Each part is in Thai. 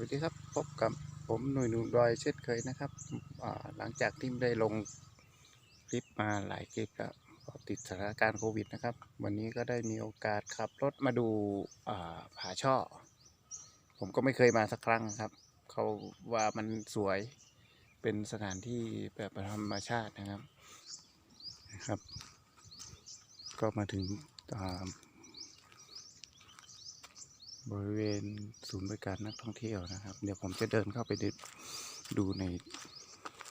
วัสดีครับพบกับผมหนุ่ยหนุ่มดอยเช่นเคยนะครับหลังจากที่ได้ลงคลิปมาหลายคลิปแล้วติดสถานการณ์โควิดนะครับ วันนี้ก็ได้มีโอกาสขับรถมาดูาผาช่อ ผมก็ไม่เคยมาสักครั้งครับ เขาว่ามันสวยเป็นสถานที่แบบธรรมชาตินะครับนะครับ ก็มาถึงา บริเวณศูนย์บริการนักท่องเที่ยวนะครับ เดี๋ยวผมจะเดินเข้าไปดูดใน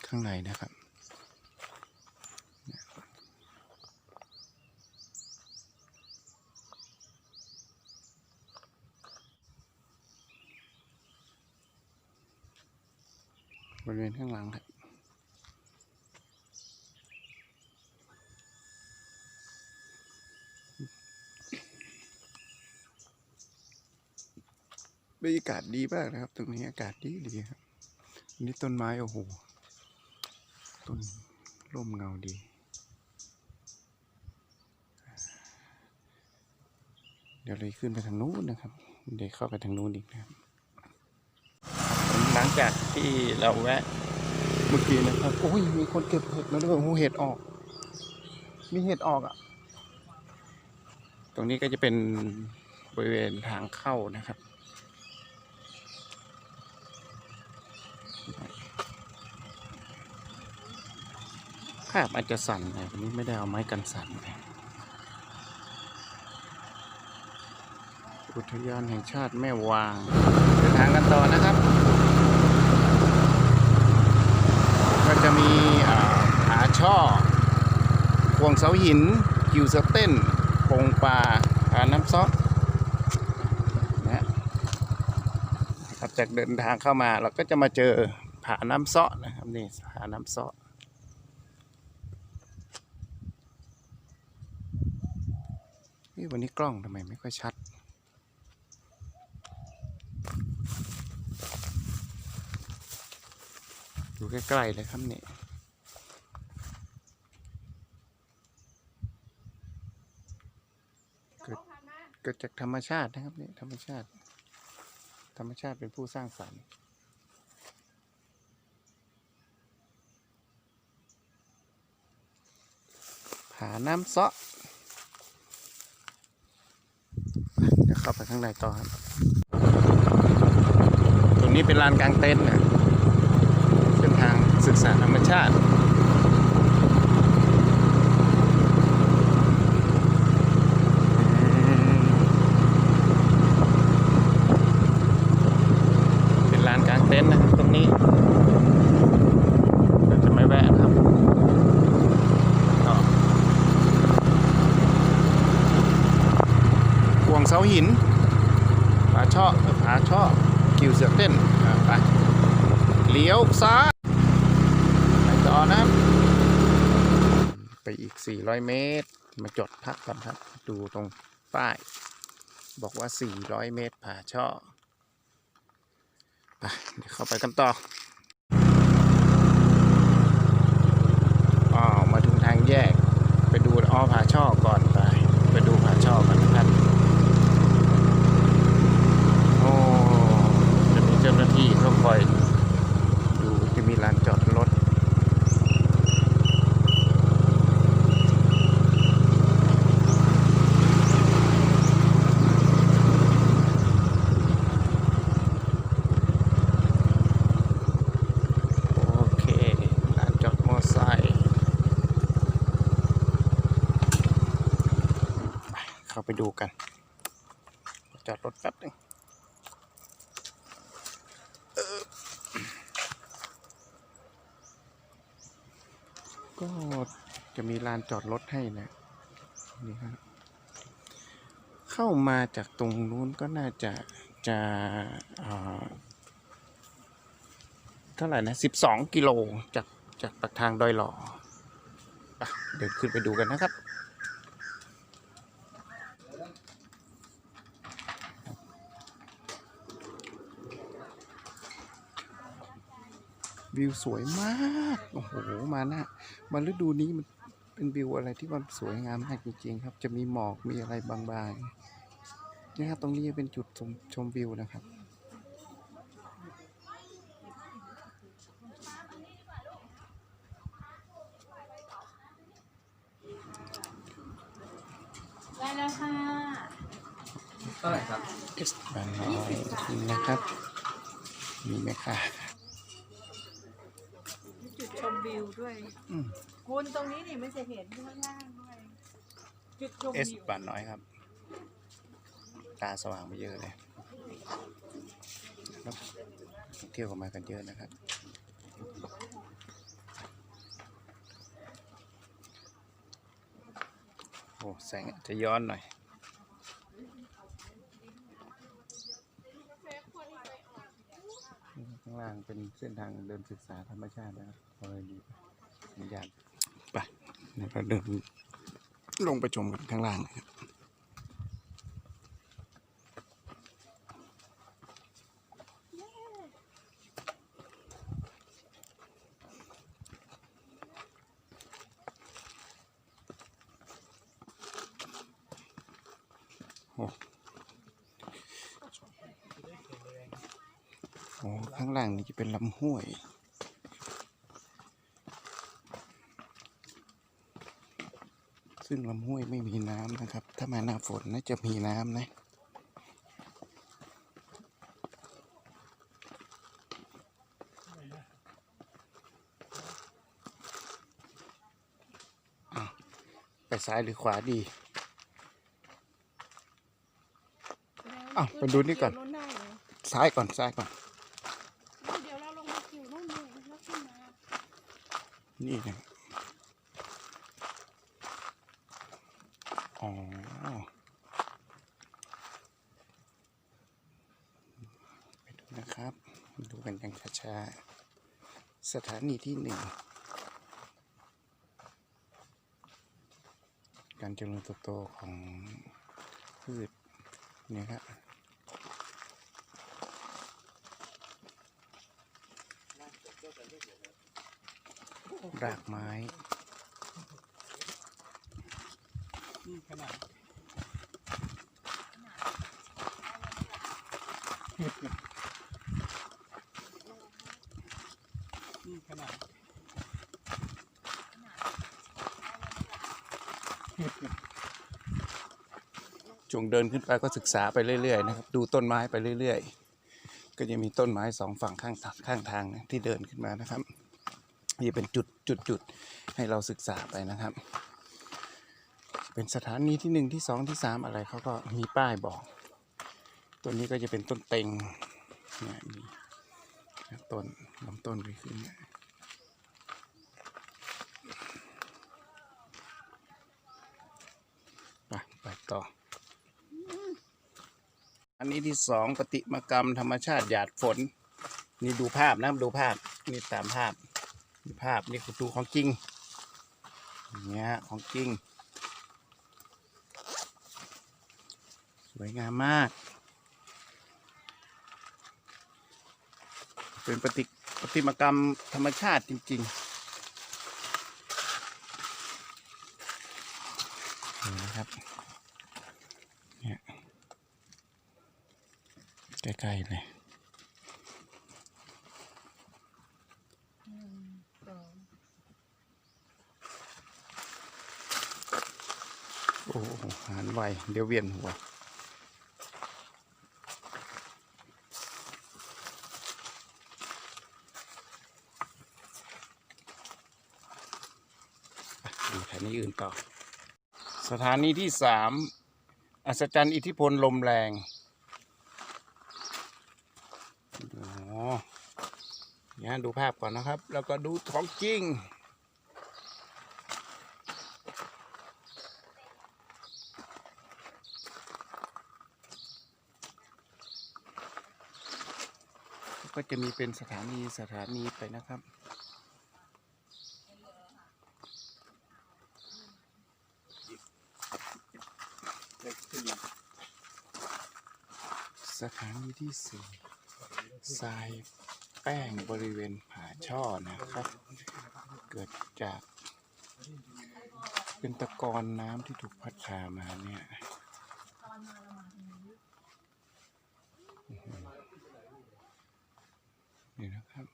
ข้างในนะครับบริเวณข้างหลังครับ บรรยากาศดีมากนะครับ ตรงนี้อากาศดีดีครับอันนี่ต้นไม้โอ้โหต้นร่มเงาดี เดี๋ยวเลยขึ้นไปทางนู้นนะครับ เดี๋ยวเข้าไปทางนู้นอีกนะครับ หลังจากที่เราแวะเมื่อกี้นะครับโอ้ยมีคนเก็บเห็ดมาด้วยโอ้โหเห็ดออก มีเห็ดออกอะ ตรงนี้ก็จะเป็นบริเวณทางเข้านะครับาพอาจจะสั่นนะวันนี้ไม่ได้เอาไม้กันสั่นนะอุทยานแห่งชาติแม่วางเดินทางกันต่อนะครับ ก็จะมีอ่าผาช่อพวงเสาหิน กิวสเต้นปงปลาผาน้ำซอนะครับจากเดินทางเข้ามาเราก็จะมาเจอผาน้ำซอนะครับนี่ผาน้ำซอ นี่วันนี้กล้องทำไมไม่ค่อยชัดอยู่ใกล้ๆเลยครับเนี่ยเกิดจากธรรมชาตินะครับเนี่ยธรรมชาติ ธรรมชาติเป็นผู้สร้างสรรค์ผาน้ำเซาะ เดี๋ยวเข้าไปข้างในต่อครับ ตรงนี้เป็นลานกลางเต็นท์นะเส้นทางศึกษาธรรมชาติเป็นลานกลางเต็นท์นะครับตรงนี้เราจะไม่แวะนะครับก็ หินผาช่อผาช่อกิวเสือกเต้นไปเลี้ยวซ้ายไปต่อนะไปอีก 400 เมตร มาจดพักก่อนครับ ดูตรงป้าย บอกว่า 400 เมตรผาช่อไปเดี๋ยวเข้าไปกันต่ออ๋อมาถึงทางแยก ไปดูอ้อผาช่อก่อนไป ไปดูผาช่อกันนะครับ โอ้ เจ้าหน้าที่เขาคอยดูจะมีลานจอดรถ โอเค ลานจอดมอไซค์ไปเข้าไปดูกัน จอดรถแป๊บหนึงเออก็จะ มีลานจอดรถให้นะนี่ครับเข้ามาจากตรงนู้นก็น่าจะจะเท่าไหร่นะสิบสองกิโลจากจากปากทางดอยหล่อเดี๋ยวขึ้นไปดูกันนะครับวิวสวยมาก โอ้โห มาหน้ามาฤดูนี้มัน เป็นวิวอะไรที่มันสวยงามมากจริงๆครับ จะมีหมอกมีอะไรบางๆนะครับตรงนี้จะเป็นจุดชมชมวิวนะครับ ได้แล้วค่ะเท่าไหร่ครับเอสแปนรอยนะครับ มีไหมคะมีจุดชมวิวด้วย อื คุณตรงนี้นี่ไม่จะเห็นข้างล่างด้วย จุดชมเอสวิวบานน้อยครับ ตาสว่างไปเยอะเลยนะครับเที่ยวกันมากันเยอะนะครับ โอ้แสงอาจจะย้อนหน่อย ข้างล่างเป็นเส้นทางเดินศึกษาธรรมชาตินะครับพอเลยดีสัญญาณ เดี๋ยวเราเดินลงไปชมกันข้างล่างนะครับโอ้โอ้ข้างล่างนี่จะเป็นลำห้วย ซึ่งลำห้วยไม่มีน้ำนะครับ ถ้ามาหน้าฝนน่าจะมีน้ำนะอ้าวไปซ้ายหรือขวาดีอ้าวไปดูนี่ก่อนเดี๋ยวได้เลยซ้ายก่อนซ้ายก่อนเดี๋ยวเราลงมาคิวนู่นเลยแล้วขึ้นมานี่นะ อ๋อไปดูนะครับ ดูกันอย่างช้าๆสถานีที่หนึ่งการเจริญเติบโตของพืชเนี่ยครับรากไม้ ขนาดนี่ขนาดจงเดินขึ้นไปก็ศึกษาไปเรื่อยๆนะครับ ดูต้นไม้ไปเรื่อยๆ ก็จะมีต้นไม้สองฝั่งข้างทางข้างทางที่เดินขึ้นมานะครับนี่เป็นจุดจุดจุดให้เราศึกษาไปนะครับ เป็นสถานีที่หนึ่งที่สองที่สามอะไรเขาก็มีป้ายบอกต้นนี้ก็จะเป็นต้นเต็งเนี่ยมีต้นลำต้นไปขึ้นเนี่ยไปไปต่อ อันนี้ที่สองปฏิมากรรมธรรมชาติหยาดฝน นี่ดูภาพนะดูภาพ นี่ตามภาพนี่ภาพนี่คือดูของจริงอย่างเงี้ยของจริง วยงามมาก เป็นปฏิปฏิมากรรมธรรมชาติจริงๆนี่นะครับเนี่ยใกล้ๆเลยโอ้โหหานไว เดี๋ยวเวียนหัว ดูสถานีอื่นต่อ สถานีที่สามอัศจรรย์อิทธิพลลมแรงอ๋อเนี่ยดูภาพก่อนนะครับ แล้วก็ดูของจริง ก็จะมีเป็นสถานีสถานีไปนะครับ สถานีที่สี่ทรายแป้งบริเวณผาช่อนะครับ เกิดจากเป็นตะกอนน้ำที่ถูกพัดพามาเนี่ยอื้อหือนี่นะครับ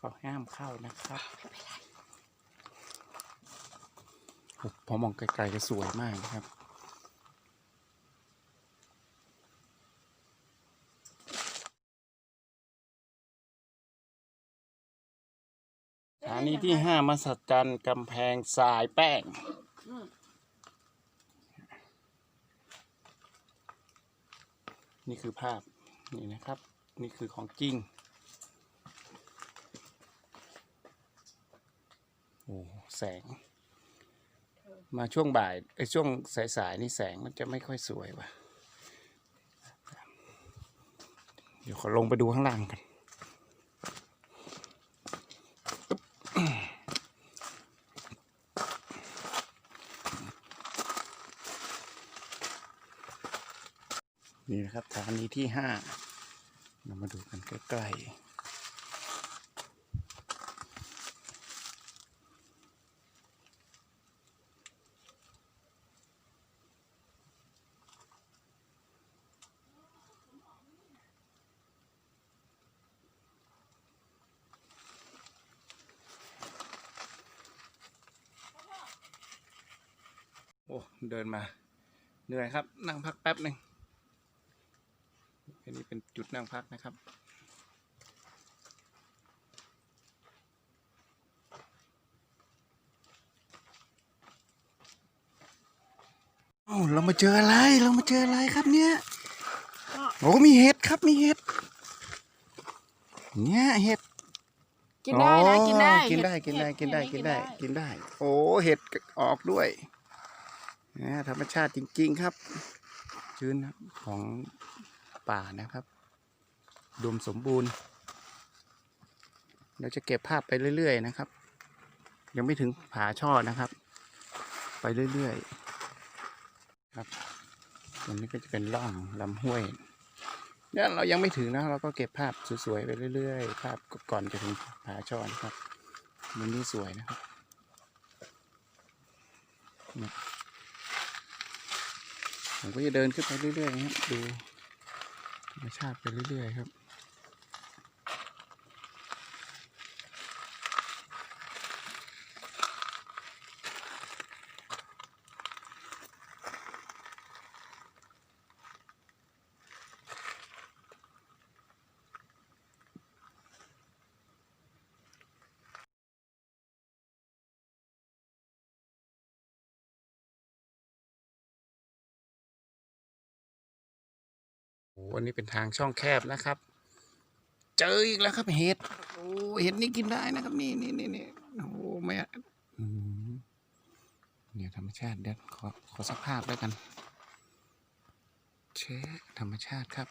ขอห้ามเข้านะครับ พอมองไกลๆก็สวยมากนะครับ สถานีที่ห้ามาสัจจันกำแพงสายแป้ง นี่คือภาพ นี่นะครับ นี่คือของจริง โอ้ แสง มาช่วงบ่ายไอ้ช่วงสายๆนี่แสงมันจะไม่ค่อยสวยว่ะ เดี๋ยวขอลงไปดูข้างล่างกันนี่นะครับสถานีที่ห้าเรามาดูกันใกล้ๆ โอ้ เดินมาเหนื่อยครับ นั่งพักแป๊บหนึ่งอันนี้เป็นจุดนั่งพักนะครับเอ้าเรามาเจออะไร เรามาเจออะไรครับเนี่ยโอ้มีเห็ดครับ มีเห็ด เนี่ยเห็ด กินได้นะ กินได้อ๋อกินได้ กินได้ กินได้ กินได้ กินได้ โอ้ เห็ดออกด้วย นะธรรมชาติจริง ๆ ครับชื้นของป่านะครับรวมสมบูรณ์ เราจะเก็บภาพไปเรื่อย ๆ นะครับ ยังไม่ถึงผาช่อนะครับ ไปเรื่อย ๆ ครับตรงนี้ก็จะเป็นร่องลำห้วยเนี่ยเรายังไม่ถึงนะเราก็เก็บภาพสวยๆไปเรื่อยๆ ภาพก่อนจะถึงผาช่อนะครับมันนี่สวยนะครับเนี่ย ผมก็จะเดินขึ้นไปเรื่อยๆนะครับดูธรรมชาติไปเรื่อยๆครับ โอ้อันนี้เป็นทางช่องแคบนะครับ เจออีกแล้วครับเห็ดโอ้เห็ดนี่กินได้นะครับนี่นี่นี่นี่โอ้ไม่อะอืมเนี่ยธรรมชาติเดี๋ยวขอขอสักภาพแล้วกัน เชธรรมชาติครับ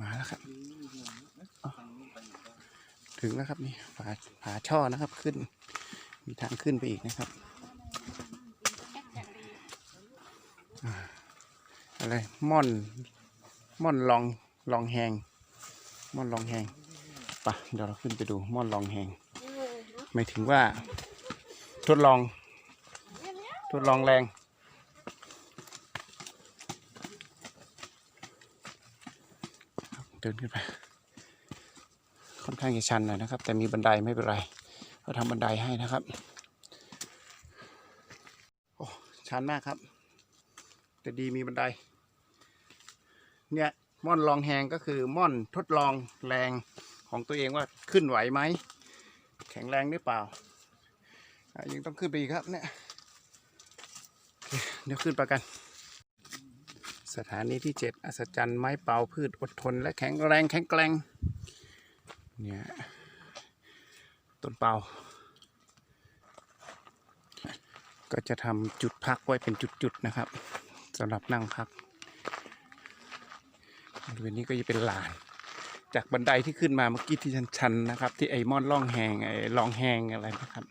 มาแล้วครับ ถึงแล้วครับนี่ผาผาช่อนะครับขึ้น มีทางขึ้นไปอีกนะครับ อะไร ม่อน ม่อนลอง ลองแหง ม่อนลองแหงปะเดี๋ยวเราขึ้นไปดู ม่อนลองแหงหมายถึงว่า ทดลอง ทดลองแรงเดินขึ้นไป ค่อนข้างจะชันหน่อยนะครับ แต่มีบันไดไม่เป็นไร เขาทำบันไดให้นะครับ โอ้ชันมากครับ แต่ดีมีบันได เนี่ยม่อนลองแหงก็คือม่อนทดลองแรงของตัวเองว่าขึ้นไหวไหม แข็งแรงหรือเปล่า ยังต้องขึ้นไปอีกครับเนี่ยเดี๋ยวขึ้นไปกัน สถานีที่เจ็ดอัศจรรย์ไม้เป่าพืชอดทนและแข็งแรงแข็งแกร่งเนี่ย ต้นเปาก็จะทำจุดพักไว้เป็นจุดๆนะครับสำหรับนั่งพักบริเวณนี้ก็จะเป็นลาน จากบันไดที่ขึ้นมาเมื่อกี้ที่ชันๆนะครับ ที่ไอ้มอนล่องแหงไอ้ลองแหงอะไรนะครับ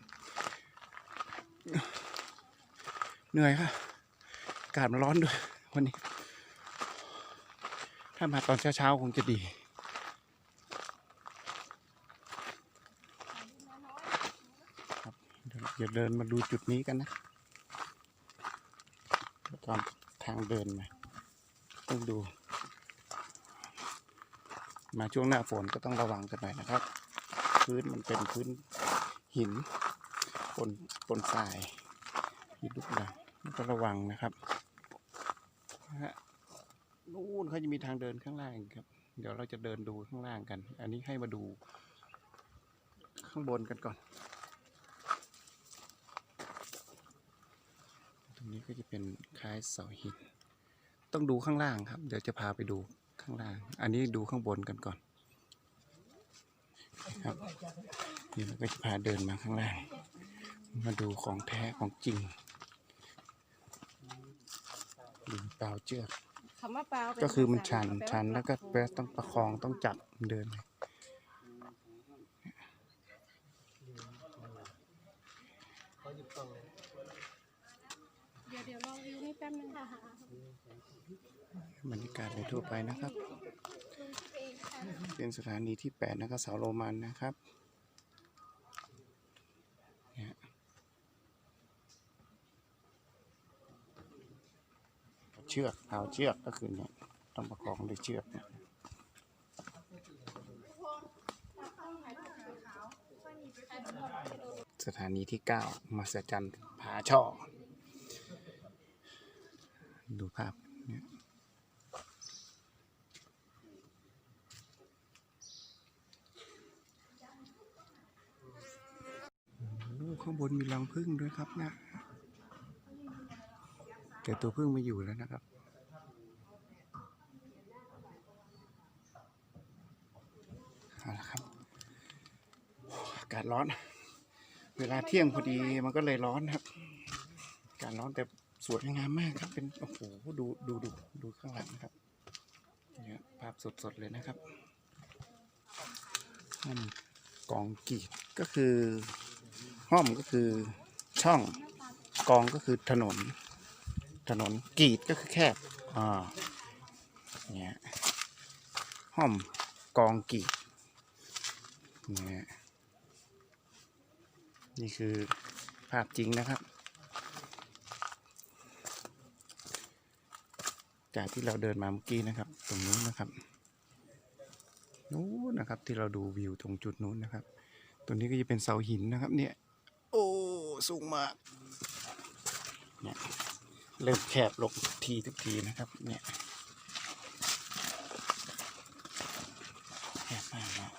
เหนื่อยค่ะอากาศมันร้อนด้วยวันนี้ ถ้ามาตอนเช้าๆคงจะดี เดี๋ยวเดินมาดูจุดนี้กันนะตอนทางเดินมาต้องดู มาช่วงหน้าฝนก็ต้องระวังกันหน่อยนะครับ พื้นมันเป็นพื้นหินปนปนทรายมีลูกหลังก็ระวังนะครับฮะนู่นเขาจะมีทางเดินข้างล่างครับ เดี๋ยวเราจะเดินดูข้างล่างกัน อันนี้ให้มาดูข้างบนกันก่อน ตรง นี้ก็จะเป็นคล้ายเสาหิน ต้องดูข้างล่างครับ เดี๋ยวจะพาไปดูข้างล่าง อันนี้ดูข้างบนกันก่อนครับเดี๋ยวเราก็จะพาเดินมาข้างล่าง มาดูของแท้ของจริงดูเปล่าเชือกคำว่าเปล่าเป็ก็คือมันชันภาษาชันแล้วก็ปลาต้องประคองต้องจับเดิน เดี๋ยวเดี๋ยวลองวิวนี่แป๊บนึงค่ะบรรยากาศโดยทั่วไปนะครับเป็นสถานีที่แปดนะครับเสาโรมันนะครับเนี่ยเชือกเอาเชือกก็คือเนี่ยต้องประคองด้วยเชือกสถานีที่เก้ามาสจันผาช่อ ดูภาพเนี่ยข้างบนมีรังผึ้งด้วยครับนะแต่ตัวผึ้งไม่อยู่แล้วนะครับเอาละครับอากาศร้อน เวลาเที่ยงพอดีมันก็เลยร้อนครับ กาศร้อนแต่ วยงามมากครับ เป็นโอ้โหดูดูดูดูข้างหลังนะครับเนี่ยภาพสดๆเลยนะครับห้อมกองกีดก็คือห้อมก็คือช่องกองก็คือถนน ถนนกีดก็คือแคบอ่าเนี่ยห้อมกองกีดเนี่ยนี่คือภาพจริงนะครับ จากที่เราเดินมาเมื่อกี้นะครับ ตรงนู้นนะครับนู้นนะครับ ที่เราดูวิวตรงจุดนู้นนะครับตรงนี้ก็จะเป็นเสาหินนะครับ เนี่ย โอ้สูงมากเนี่ยเริ่มแคบลงทีทุกทีนะครับ เนี่ยแคบมากนะ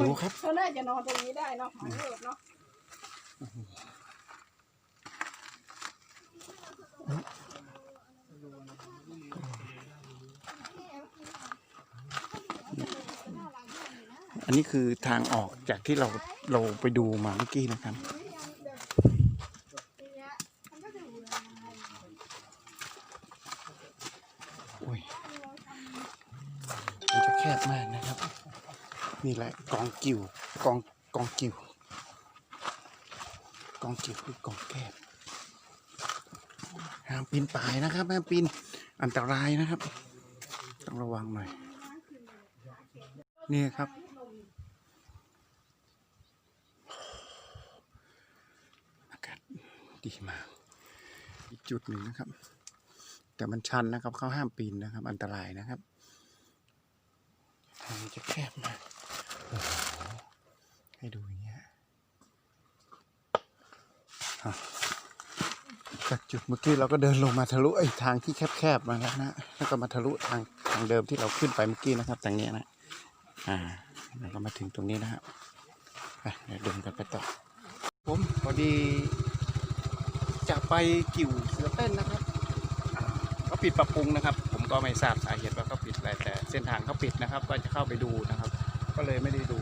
ดูครับเขาน่าจะนอนตรงนี้ได้เนาะหมายเลิศเนาะอันนี้คือทางออกจากที่เราเราไปดูมาเมื่อกี้นะครับ โอ้ยมันจะแคบมากนะครับ นี่แหละกองกิ่วกองกองกิ่วกองกิ่วคือกองแคบห้ามปีนป่ายนะครับห้ามปีนอันตรายนะครับ ต้องระวังหน่อยนี่ครับ อากาศดีมาก อีกจุดหนึ่งนะครับ แต่มันชันนะครับเขาห้ามปีนนะครับ อันตรายนะครับทางจะแคบมาก ให้ดูอย่างเงี้ยจากจุดเมื่อกี้เราก็เดินลงมาทะลุไอ้ทางที่แคบๆมาแล้วนะแล้วก็มาทะลุทางทางเดิมที่เราขึ้นไปเมื่อกี้นะครับทางนี้นะอ่าแล้วก็มาถึงตรงนี้นะครับไปเดี๋ยวเดินกันไปต่อ ผมพอดีจะไปกิ่วเสือเต้นนะครับเขาปิดปรับปรุงนะครับ ผมก็ไม่ทราบสาเหตุว่าเขาปิดอะไรแต่เส้นทางเขาปิดนะครับ ก็จะเข้าไปดูนะครับ ก็เลยไม่ได้ดู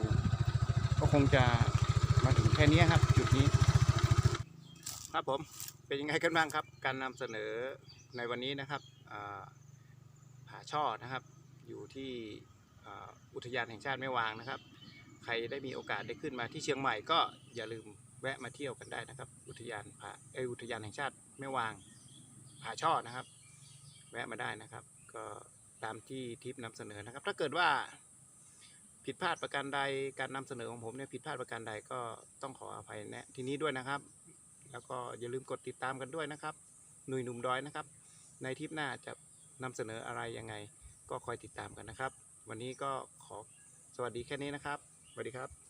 ก็คงจะมาถึงแค่นี้ครับ จุดนี้ ครับผมเป็นยังไงกันบ้างครับ การนำเสนอในวันนี้นะครับผาช่อนะครับ อยู่ที่อุทยานแห่งชาติแม่วางนะครับ ใครได้มีโอกาสได้ขึ้นมาที่เชียงใหม่ก็อย่าลืมแวะมาเที่ยวกันได้นะครับ อุทยานผาเอยอุทยานแห่งชาติแม่วางผาช่อนะครับ แวะมาได้นะครับ ก็ตามที่ทิปนำเสนอนะครับ ถ้าเกิดว่า ผิดพลาดประการใดการนำเสนอของผมเนี่ยผิดพลาดประการใดก็ต้องขออภัยแนะที่นี้ด้วยนะครับ แล้วก็อย่าลืมกดติดตามกันด้วยนะครับ หนุ่ยหนุ่มดอยนะครับ ในทริปหน้าจะนำเสนออะไรยังไง ก็คอยติดตามกันนะครับ วันนี้ก็ขอสวัสดีแค่นี้นะครับสวัสดีครับ